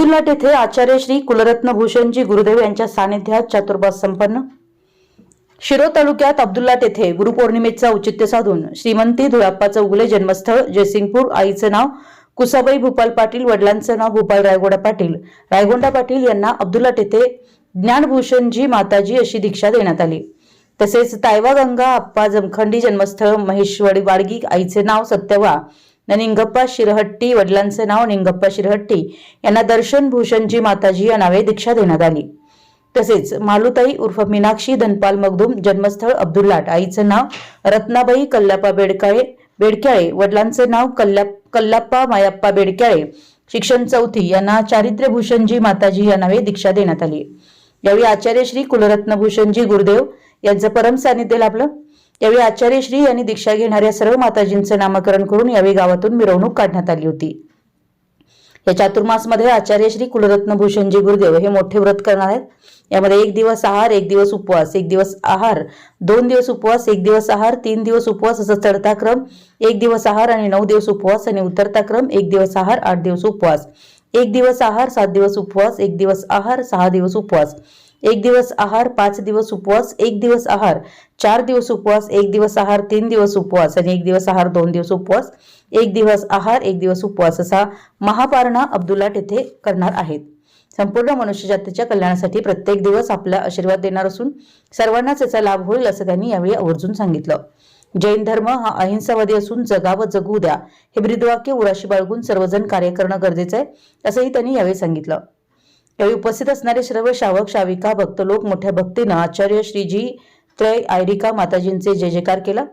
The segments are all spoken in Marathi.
अब्दुल्लाट येथे आचार्य श्री कुलरत्न भूषणजी गुरुदेव यांच्या सानिध्यात चातुर्मास संपन्न. शिरो तालुक्यात अब्दुल्लाट येथे गुरुपौर्णिमेचं औचित्य साधून श्रीमंती धुळाप्पाचं उगले जन्मस्थळ जयसिंगपूर आईचं नाव कुसाबाई भूपाल पाटील वडिलांचं नाव भूपाल रायगोडा पाटील. रायगोंडा पाटील यांना अब्दुल्लाट येथे ज्ञानभूषणजी माताजी अशी दीक्षा देण्यात आली. तसेच तायवा गंगा आप्पा जमखंडी जन्मस्थळ महेश्वरी वाडगी आईचे नाव सत्यवा निंगप्पा शिरहट्टी वडिलांचे नाव निंगप्पा शिरहट्टी. यांना दर्शन भूषणजी माताजी या नावे दीक्षा देण्यात आली. तसेच मालुताई उर्फ मीनाक्षी धनपाल मगदूम जन्मस्थळ अब्दुल्लाट. आईचं नाव रत्नाबाई कल्लापा बेडकाळे बेडक्याळे. वडिलांचे नाव कल्ला कल्लाप्पा मायाप्पा बेडक्याळे. शिक्षण चौथी यांना चारित्र्यभूषणजी माताजी या नावे दीक्षा देण्यात आली. यावेळी आचार्य श्री कुलरत्नभूषणजी गुरुदेव यांचं परम सानिध्य लाभलं. यावेळी आचार्य श्री यांनी दीक्षा घेणाऱ्या सर्व माताजींचं नामकरण करून यावेळी गावातून मिरवणूक काढण्यात आली होती. या चातुर्मासमध्ये आचार्य श्री कुलरत्न भूषणजी गुरुदेव हे मोठे व्रत करणार आहेत. यामध्ये एक दिवस आहार एक दिवस उपवास एक दिवस आहार दोन दिवस उपवास एक दिवस आहार तीन दिवस उपवास असं चढता क्रम एक दिवस आहार आणि नऊ दिवस उपवास आणि उतरता क्रम एक दिवस आहार आठ दिवस उपवास. एक दिवस आहार सात दिवस उपवास एक दिवस आहार सहा दिवस उपवास. एक दिवस आहार पाच दिवस उपवास एक दिवस आहार चार दिवस उपवास एक दिवस आहार तीन दिवस उपवास आणि एक दिवस आहार दोन दिवस उपवास. एक दिवस आहार एक दिवस उपवास असा महापारणा अब्दुल्लाट येथे करणार आहेत. संपूर्ण मनुष्यजातीच्या कल्याणासाठी प्रत्येक दिवस आपला आशीर्वाद देणार असून सर्वांनाच याचा लाभ होईल असं त्यांनी यावेळी आवर्जून सांगितलं. जैन धर्म हा अहिंसावादी असून जगावं जगू द्या. हे ब्रीदवाक्य उराशी बाळगून सर्वजण कार्य करणं गरजेचं आहे असंही त्यांनी यावेळी सांगितलं. यावेळी उपस्थित असणारे सर्व शावक शाविका भक्त लोक मोठ्या भक्तीनं आचार्य श्रीजी त्रय आयरिका माताजींचे जय जयकार केला.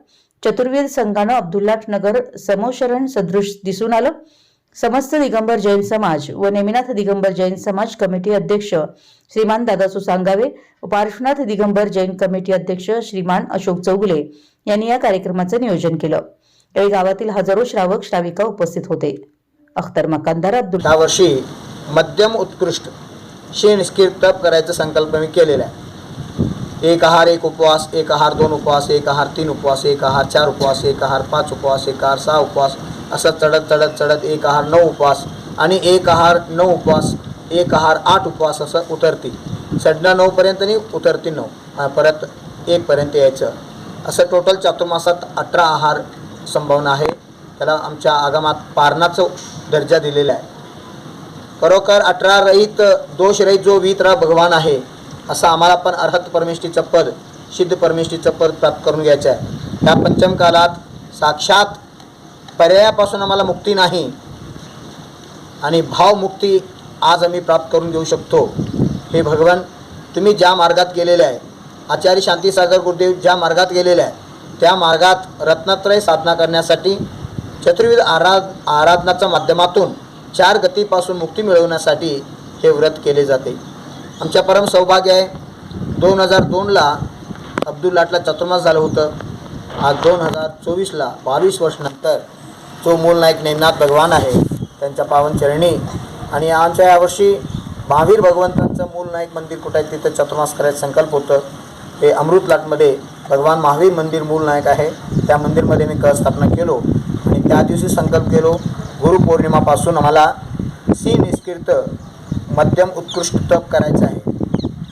चतुर्वेद संघानं अब्दुल्लाट नगर समोशरण सदृश दिसून आलं. समस्त दिगंबर जैन समाज व नेमिनाथ दिगंबर जैन समाज कमिटी अध्यक्ष श्रीमान दादासू सांगावे व पार्श्वनाथ दिगंबर जैन कमिटी अध्यक्ष श्रीमान अशोक चौगुले यांनी या कार्यक्रमाचं नियोजन केलं. यावेळी गावातील हजारो श्रावक श्राविका उपस्थित होते. अख्तर मकानदार अब्दुल वर्षी मध्यम उत्कृष्ट शेण निष्कीर तप करायचा संकल्प मी केलेला आहे. एक आहार एक उपवास एक आहार दोन उपवास एक आहार तीन उपवास एक आहार चार उपवास एक आहार पाच उपवास एक आहार सहा उपवास असं चढत चढत चढत एक आहार नऊ उपवास आणि एक आहार नऊ उपवास एक आहार आठ उपवास असं उतरती. चढणं नऊपर्यंत नाही उतरती नऊ. परत एकपर्यंत यायचं. असं टोटल चातुर्मासात अठरा आहार संभावना आहे. त्याला आमच्या आगमात पारणाचं दर्जा दिलेला आहे. खरोखर अठरा रहित दोष रहित जो वितरा भगवान आहे असा आम्हाला पण अर्हत परमेष्ठीचं पद सिद्ध परमेष्ठीचं पद प्राप्त करून घ्यायचं आहे. या पंचम कालात साक्षात पर्यायापासून आम्हाला मुक्ती नाही आणि भावमुक्ती आज आम्ही प्राप्त करून घेऊ शकतो. हे भगवान तुम्ही ज्या मार्गात गेलेले आहे आचार्य शांतीसागर गुरुदेव ज्या मार्गात गेलेले आहे त्या मार्गात रत्नत्रय साधना करण्यासाठी चतुर्विध आराध आराधनाच्या माध्यमातून चार गतीपासून मुक्ती मिळवण्यासाठी हे व्रत केले जाते. आमच्या परम सौभाग्य आहे. दोन हजार दोनला अब्दुल्लाटला चतुर्मास झालं होतं. आज दोन हजार चोवीसला बावीस वर्षानंतर जो मूल नायक नेमनाथ भगवान आहे त्यांच्या पावन चरणी आणि आमच्या यावर्षी महावीर भगवंतांचं मूल नायक मंदिर कुठं आहे तिथं चतुर्मास करायचं संकल्प होतं. हे अमृतलाटमध्ये भगवान महावीर मंदिर मूल नायक आहे. त्या मंदिरमध्ये मी कळ स्थापना केलो आणि त्या दिवशी संकल्प केलो गुरुपौर्णिमापासून आम्हाला सी निष्कीर्त मध्यम उत्कृष्ट तप करायचं आहे.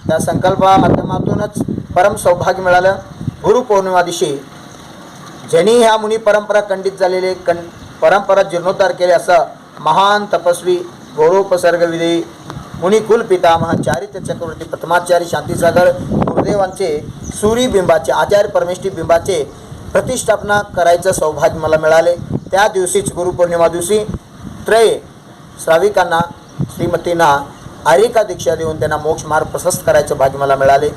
त्या संकल्पा माध्यमातूनच परम सौभाग्य मिळालं. गुरुपौर्णिमा दिवशी ज्यांनी ह्या मुनी परंपरा खंडित झालेले कं परंपरा जीर्णोद्धार केले असं महान तपस्वी गौरवोपसर्गविधी मुनी कुलपितामह पितामह चक्रवर्ती प्रथमाचार्य शांतीसागर गुरुदेवांचे सूर्यबिंबाचे आचार्य परमेष्ठी बिंबाचे प्रतिष्ठापना करायचं सौभाग्य मला मिळाले. त्या दिवशीच गुरुपौर्णिमा दिवशी त्रय श्राविकांना श्रीमतींना आरिका दीक्षा देऊन त्यांना मोक्ष मार्ग प्रशस्त करायचं भाग्य मला मिळाले.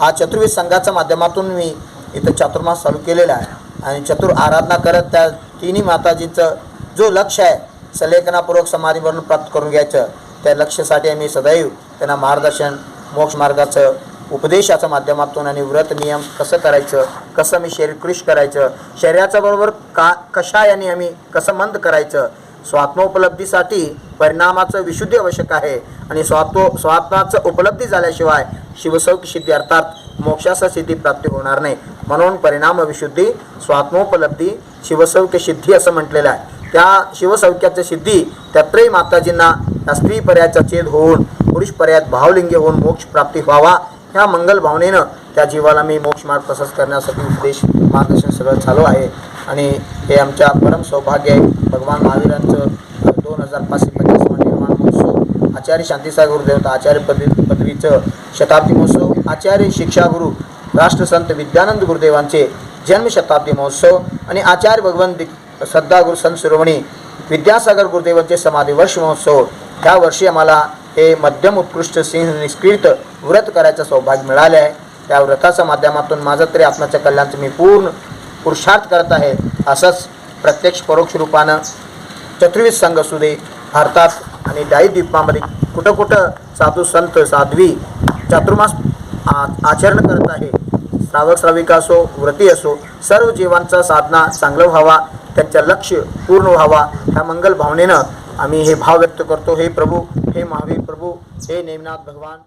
हा चतुर्वेद संघाच्या माध्यमातून मी इथं चातुर्मास चालू केलेला आहे. आणि चतुर आराधना करत त्या तिन्ही माताजींचं जो लक्ष आहे सलेखनापूर्वक समाधीवरून प्राप्त करून घ्यायचं त्या लक्ष्यासाठी आम्ही सदैव त्यांना मार्गदर्शन मोक्ष मार्गाचं उपदेशाच्या माध्यमातून आणि व्रत नियम कसं करायचं कसं मी शरीर कृष करायचं शरीराच्या बरोबर का कशा या आम्ही कसं मंद करायचं स्वात्मोपलब्धीसाठी परिणामाचं विशुद्धी आवश्यक आहे आणि स्वात्म स्वात्माचं उपलब्धी झाल्याशिवाय शिवसौख सिद्धी अर्थात मोक्षाचा सिद्धी प्राप्ती होणार नाही. म्हणून परिणाम विशुद्धी स्वात्मोपलब्धी शिवसौख्य सिद्धी असं म्हटलेलं आहे. त्या शिवसौख्याचं सिद्धी त्यात्रयी माताजींना स्त्री पर्यायाचा छेद होऊन पुरुष पर्यायात भावलिंगी होऊन मोक्ष प्राप्ती व्हावा ह्या मंगल भावनेनं त्या जीवाला मी मोक्ष मार्ग तसंच करण्यासाठी उपदेश मार्गदर्शन सगळं चालू आहे. आणि हे आमच्या परम सौभाग्य आहे. भगवान महावीरांचं दोन हजार पाचशे पन्नासवा निर्माण महोत्सव आचार्य शांतीसागर गुरुदेवता आचार्य पदवी पदवीचं शताब्दी महोत्सव आचार्य शिक्षागुरू राष्ट्रसंत विद्यानंद गुरुदेवांचे जन्मशताब्दी महोत्सव आणि आचार्य भगवंत दि- श्रद्धागुरू संत शिरोमणी विद्यासागर गुरुदेवांचे समाधी वर्ष महोत्सव. ह्या वर्षी आम्हाला हे मध्यम उत्कृष्ट सिंह निष्कृत व्रत करायचं सौभाग्य मिळाले आहे. त्या व्रताच्या माध्यमातून माझं तरी आत्म्याच्या कल्याणचं मी पूर्ण पुरुषार्थ करत आहे असंच प्रत्यक्ष परोक्ष रूपानं चतुर्विध संघ असू दे भारतात आणि डाई द्वीपामध्ये कुठं कुठं साधू संत साध्वी चातुर्मास आ- आचरण करत आहे. श्रावक श्राविका असो व्रती असो सर्व जीवांचा साधना चांगलं व्हावा त्यांचं लक्ष पूर्ण व्हावा ह्या मंगल भावनेनं आम्ही हे भाव व्यक्त करतो. हे प्रभू हे महावीर प्रभू हे नेमनाथ भगवान.